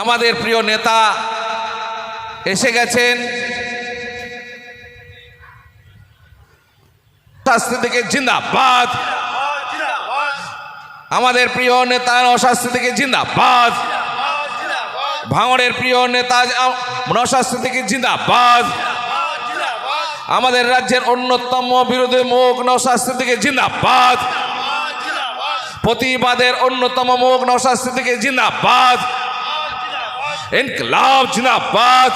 আমাদের প্রিয় নেতা এসে গেছেন। শাস্তি থেকে জিন্দাবাদ। আমাদের প্রিয় নেতা অশাস্তি থেকে জিন্দাবাদ। ভাঙড়ের প্রিয় নেতা নশাস্তি থেকে জিন্দাবাদ। আমাদের রাজ্যের অন্যতম বিরোধী মুখ নশাস্তি থেকে জিন্দাবাদ। প্রতিবাদের অন্যতম মুখ নশাস্তি থেকে জিন্দাবাদ। ইনকলাব জিন্দাবাদ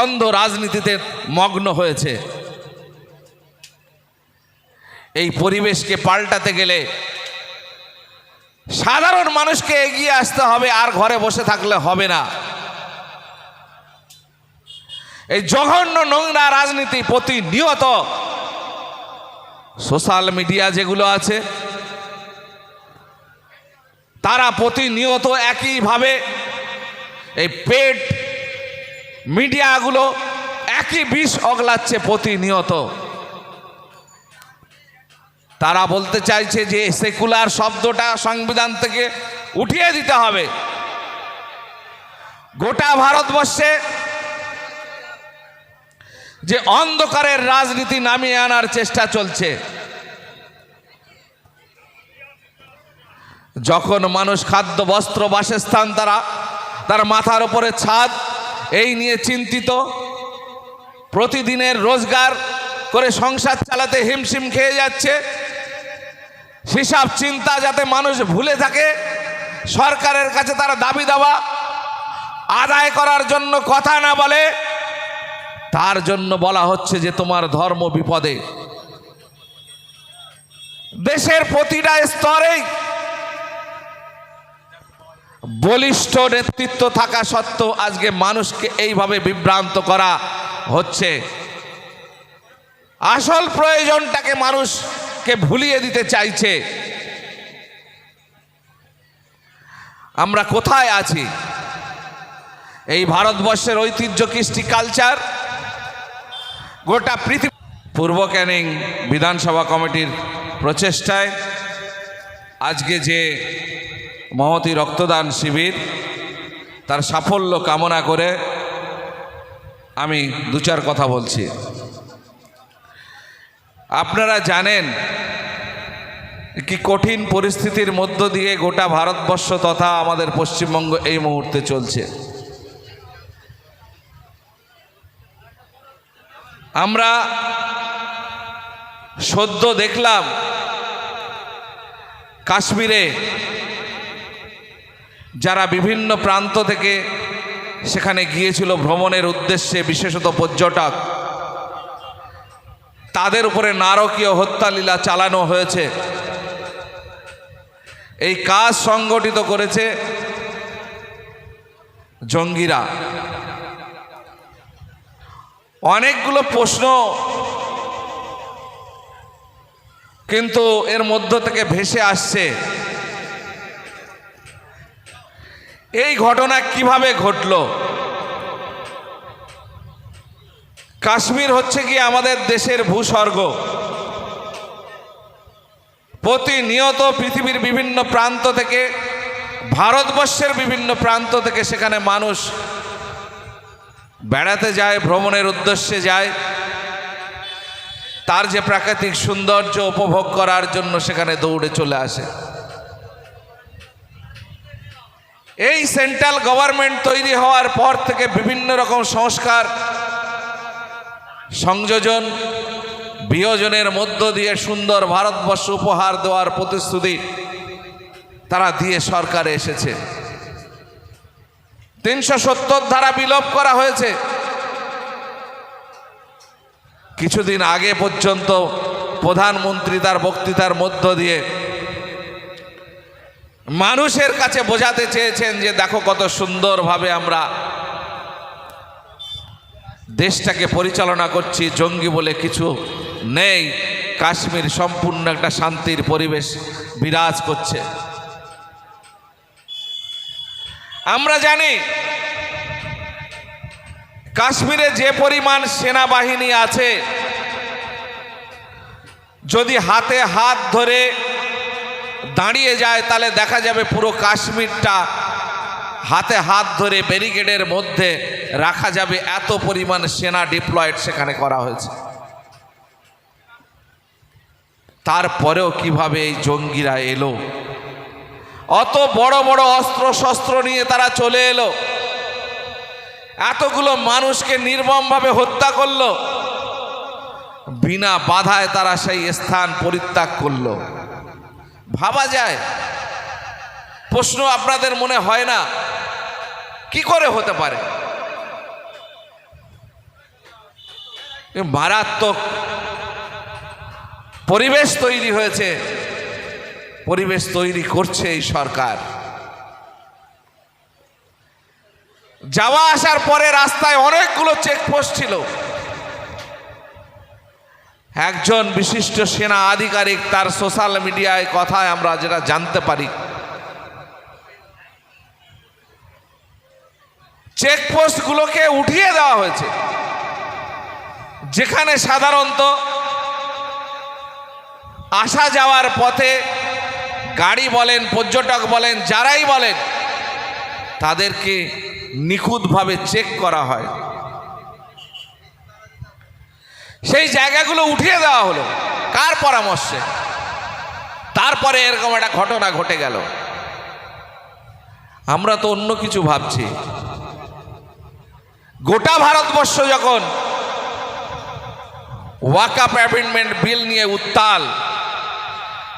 অন্ধ রাজনীতিতে মগ্ন হয়েছে। এই পরিবেশকে পাল্টাতে গেলে সাধারণ মানুষকে এগিয়ে আসতে হবে, আর ঘরে বসে থাকলে হবে না। এই জঘন্য নোংরা রাজনীতি প্রতিনিয়ত সোশ্যাল মিডিয়া যেগুলো আছে তারা প্রতিনিয়ত একইভাবে এই পেট মিডিয়াগুলো একই বিষ অগলাচ্ছে প্রতিনিয়ত। তারা বলতে চাইছে যে সেকুলার শব্দটা সংবিধান থেকে উঠিয়ে দিতে হবে। গোটা ভারতবর্ষে যে অন্ধকারের রাজনীতি নামিয়ে আনার চেষ্টা চলছে। যখন মানুষ খাদ্য, বস্ত্র, বাসস্থান, তারা, তার মাথার উপরে ছাদ, এই নিয়ে চিন্তিত, প্রতিদিনের রোজগার করে সংসার চালাতে হিমশিম খেয়ে যাচ্ছে, হিসাব চিন্তা যাতে মানুষ ভুলে থাকে, সরকারের কাছে তারা দাবি দেওয়া, আদায় করার জন্য কথা না বলে, তার জন্য বলা হচ্ছে যে তোমার ধর্ম বিপদে। দেশের প্রতিটা স্তরেই বলিষ্ঠ নেতৃত্ব থাকা সত্ত্বেও আজকে মানুষকে এইভাবে বিভ্রান্ত করা হচ্ছে। আসল প্রয়োজনটাকে মানুষকে ভুলিয়ে দিতে চাইছে। আমরা কোথায় আছি? এই ভারতবর্ষের ঐতিহ্য, কৃষ্টি, কালচার, গোটা পৃথিবী পূর্ব ক্যানিং বিধানসভা কমিটির প্রচেষ্টায় আজকে যে মহতি রক্তদান শিবির, তার সাফল্য কামনা করে আমি দু চার কথা বলছি। আপনারা জানেন কি কঠিন পরিস্থিতির মধ্য দিয়ে গোটা ভারতবর্ষ তথা আমাদের পশ্চিমবঙ্গ এই মুহূর্তে চলছে। আমরা সদ্য দেখলাম কাশ্মীরে যারা বিভিন্ন প্রান্ত থেকে সেখানে গিয়েছিল ভ্রমণের উদ্দেশ্যে, বিশেষত পর্যটক, তাদের উপরে নারকীয় হত্যালীলা চালানো হয়েছে। এই কাজ সংগঠিত করেছে জঙ্গিরা। অনেকগুলো প্রশ্ন, কিন্তু এর মধ্য থেকে ভেসে আসছে। এই ঘটনা কীভাবে ঘটল? কাশ্মীর হচ্ছে কি আমাদের দেশের ভূস্বর্গ। প্রতিনিয়ত পৃথিবীর বিভিন্ন প্রান্ত থেকে, ভারতবর্ষের বিভিন্ন প্রান্ত থেকে সেখানে মানুষ বেড়াতে যায়, ভ্রমণের উদ্দেশ্যে যায়। তার যে প্রাকৃতিক সৌন্দর্য উপভোগ করার জন্য সেখানে দৌড়ে চলে আসে। এই সেন্ট্রাল গভর্নমেন্ট তৈরি হওয়ার পর থেকে বিভিন্ন রকম সংস্কার, সংযোজন, বিয়োজনের মধ্য দিয়ে সুন্দর ভারতবর্ষ উপহার দেওয়ার প্রতিশ্রুতি তারা দিয়ে সরকারে এসেছে। তিনশো সত্তর ধারা বিলোপ করা হয়েছে। কিছুদিন আগে পর্যন্ত প্রধানমন্ত্রী তার বক্তৃতার মধ্য দিয়ে মানুষের কাছে বোঝাতে চেয়েছেন যে দেখো কত সুন্দরভাবে আমরা দেশটাকে পরিচালনা করছি, জঙ্গি বলে কিছু নেই, কাশ্মীর সম্পূর্ণ একটা শান্তির পরিবেশ বিরাজ করছে। আমরা জানি কাশ্মীরে যে পরিমাণ সেনাবাহিনী আছে, যদি হাতে হাত ধরে দাঁড়িয়ে যায়, তাহলে দেখা যাবে পুরো কাশ্মীরটা হাতে হাত ধরে ব্যারিকেডের মধ্যে রাখা যাবে। এত পরিমাণ সেনা ডিপ্লয়েড সেখানে করা হয়েছে। তারপরেও কীভাবে এই জঙ্গিরা এলো? অত বড় বড় অস্ত্র শস্ত্র নিয়ে তারা চলে এলো। এতগুলো মানুষকে নির্মমভাবে হত্যা করল। বিনা বাধায় তারা সেই স্থান পরিত্যাগ করল। ভাবা যায়। প্রশ্ন আপনাদের মনে হয় না? কি করে হতে পারে? মারাত্মক পরিবেশ তৈরি হয়েছে। পরিবেশ তৈরি করছে এই সরকার। যাওয়া আসার পরে রাস্তায় অনেকগুলো চেকপোস্ট ছিল। একজন বিশিষ্ট সেনা আধিকারিক তার সোশ্যাল মিডিয়ায় কথায় আমরা যেটা জানতে পারি। চেকপোস্টগুলোকে উঠিয়ে দেওয়া হয়েছে। যেখানে সাধারণত আসা যাওয়ার পথে গাড়ি বলেন, পর্যটক বলেন, যারাই বলেন, তাদেরকে নিখুঁতভাবে চেক করা হয়। সেই জায়গাগুলো উঠিয়ে দেওয়া হলো। কার পরামর্শে? তারপরে এরকম একটা ঘটনা ঘটে গেল। আমরা তো অন্য কিছু ভাবছি। গোটা ভারতবর্ষ যখন ওয়াকাপ অ্যাপয়েন্টমেন্ট বিল নিয়ে উত্তাল,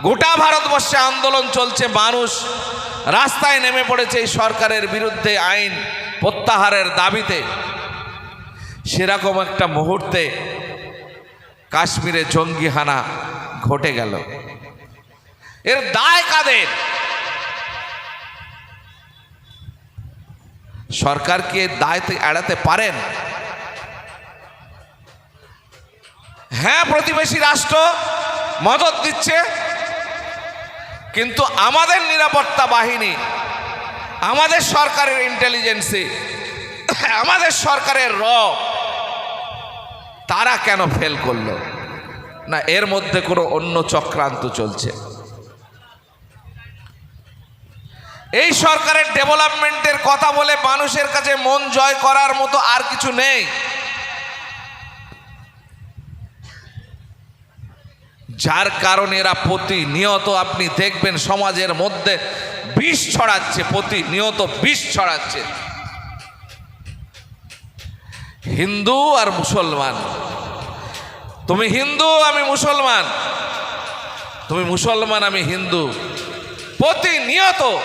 গোটা ভারতবর্ষে আন্দোলন চলছে, মানুষ রাস্তায় নেমে পড়েছে এই সরকারের বিরুদ্ধে আইন প্রত্যাহারের দাবিতে। সেরকম একটা মুহূর্তে কাশ্মীরে জঙ্গি হানা ঘটে গেল। এর দায় কাদের? সরকার কি এর দায় এড়াতে পারেন? হ্যাঁ প্রতিবেশী রাষ্ট্র মদত দিচ্ছে, কিন্তু আমাদের নিরাপত্তা বাহিনী, আমাদের সরকারের ইন্টেলিজেন্সি আমাদের সরকারের র তারা কেন ফেল করল? না, এর মধ্যে কোনো অন্য চক্রান্ত চলছে। এই সরকারের ডেভেলপমেন্টের কথা বলে মানুষের কাছে মন জয় করার মতো আর কিছু নেই। যার কারণে এরা প্রতিনিয়ত আপনি দেখবেন সমাজের মধ্যে বিষ ছড়াচ্ছে, প্রতিনিয়ত বিষ ছড়াচ্ছে। হিন্দু আর মুসলমান। তুমি হিন্দু, আমি মুসলমান। তুমি মুসলমান, আমি হিন্দু। প্রতিনিয়ত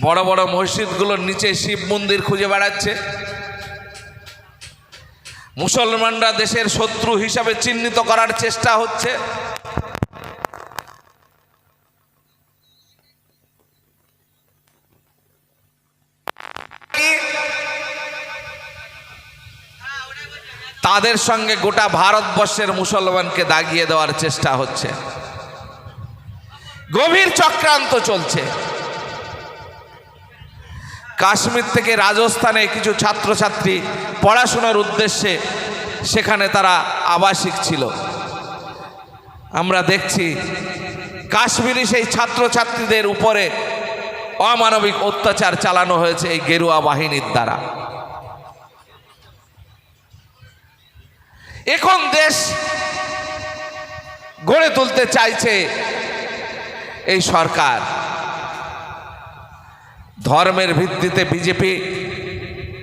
বড় বড় মসজিদগুলোর নিচে শিব মন্দির খুঁজে বেড়াচ্ছে। মুসলমানরা দেশের শত্রু হিসাবে চিহ্নিত করার চেষ্টা হচ্ছে। তাদের সঙ্গে গোটা ভারতবর্ষের মুসলমানকে দাগিয়ে দেওয়ার চেষ্টা হচ্ছে। গভীর চক্রান্ত চলছে। কাশ্মীর থেকে রাজস্থানে কিছু ছাত্রছাত্রী পড়াশোনার উদ্দেশ্যে সেখানে তারা আবাসিক ছিল। আমরা দেখছি কাশ্মীরি সেই ছাত্রছাত্রীদের উপরে অমানবিক অত্যাচার চালানো হয়েছে এই গেরুয়া বাহিনীর দ্বারা। এখন দেশ গড়ে তুলতে চাইছে এই সরকার। ধর্মের ভিত্তিতে বিজেপি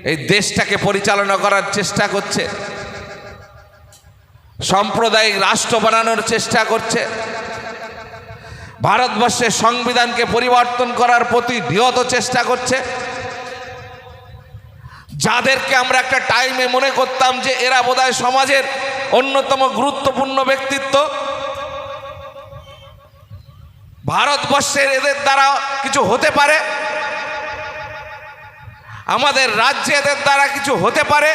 এই দেশটাকে পরিচালনা করার চেষ্টা করছে। সাম্প্রদায়িক রাষ্ট্র বানানোর চেষ্টা করছে। ভারতবর্ষের সংবিধানকে পরিবর্তন করার প্রতি নিয়ত চেষ্টা করছে। যাদেরকে আমরা একটা টাইমে মনে করতাম যে এরা বোধহয় সমাজের অন্যতম গুরুত্বপূর্ণ ব্যক্তিত্ব, ভারতবর্ষের এদের দ্বারা কিছু হতে পারে, আমাদের রাজ্যে এদের দ্বারা কিছু হতে পারে,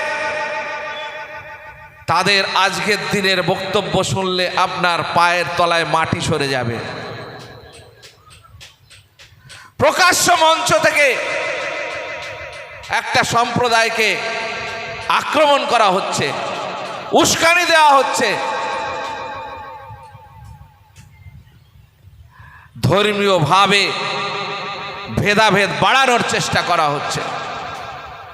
তাদের আজকের দিনের বক্তব্য শুনলে আপনার পায়ের তলায় মাটি সরে যাবে। প্রকাশ্য মঞ্চ থেকে একটা সম্প্রদায়কে আক্রমণ করা হচ্ছে উস্কানি দেওয়া হচ্ছে। ধর্মীয়ভাবে ভেদাভেদ বাড়ানোর চেষ্টা করা হচ্ছে।